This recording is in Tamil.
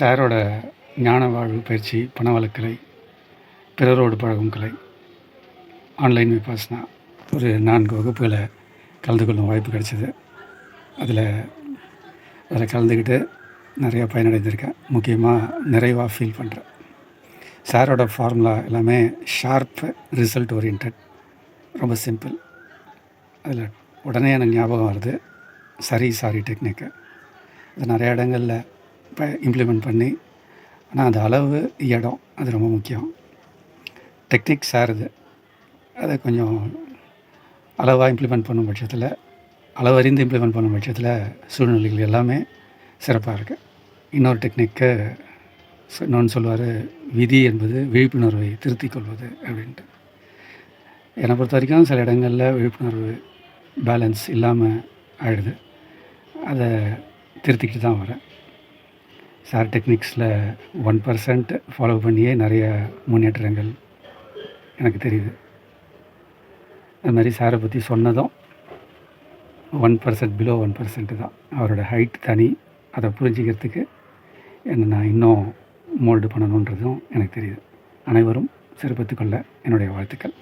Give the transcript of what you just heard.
சாரோட ஞான வாழ்வு பயிற்சி பணவளக்கலை பிறரோடு பழகும் கலை ஆன்லைன் விபாசனா ஒரு நான்கு வகுப்புகளை கலந்து கொள்ளும் வாய்ப்பு கிடைச்சிது. அதில் அதில் கலந்துக்கிட்டு நிறையா பயனடைந்திருக்கேன். முக்கியமாக நிறைவாக ஃபீல் பண்ணுறேன் சாரோட ஃபார்முலா எல்லாமே ஷார்ப் ரிசல்ட் ஓரியன்ட் ரொம்ப சிம்பிள் அதில் உடனே எனக்கு ஞாபகம் வருது சரி சாரி டெக்னிக்கு அது நிறைய இடங்களில் இப்போ இம்ப்ளிமெண்ட் பண்ணி ஆனால் அந்த அளவு இடம் அது ரொம்ப முக்கியம். டெக்னிக் சார் இது. அதை கொஞ்சம் அளவாக இம்ப்ளிமெண்ட் பண்ணும் பட்சத்தில் அளவறிந்து இம்ப்ளிமெண்ட் பண்ணும் பட்சத்தில் சூழ்நிலைகள் எல்லாமே சிறப்பாக இருக்குது இன்னொரு டெக்னிக்கு இன்னொன்று சொல்லுவார் விதி என்பது விழிப்புணர்வை திருத்திக் கொள்வது அப்படின்ட்டு. என்னை பொறுத்த வரைக்கும் சில இடங்களில் விழிப்புணர்வு பேலன்ஸ் இல்லாமல் ஆயிடுது. அதை திருத்திக்கிட்டு தான் வரேன். சார் டெக்னிக்ஸில் ஒன் பர்சன்ட் ஃபாலோ பண்ணியே நிறைய முன்னேற்றங்கள் எனக்கு தெரியுது. அது மாதிரி சாரை பற்றி சொன்னதும் one percent below one percent தான். அவரோட ஹைட் தனி. அதை புரிஞ்சிக்கிறதுக்கு என்ன நான் இன்னும் மோல்டு பண்ணணுன்றதும் எனக்கு தெரியுது. அனைவரும் சிறப்பித்துக்கொள்ள என்னுடைய வாழ்த்துக்கள்.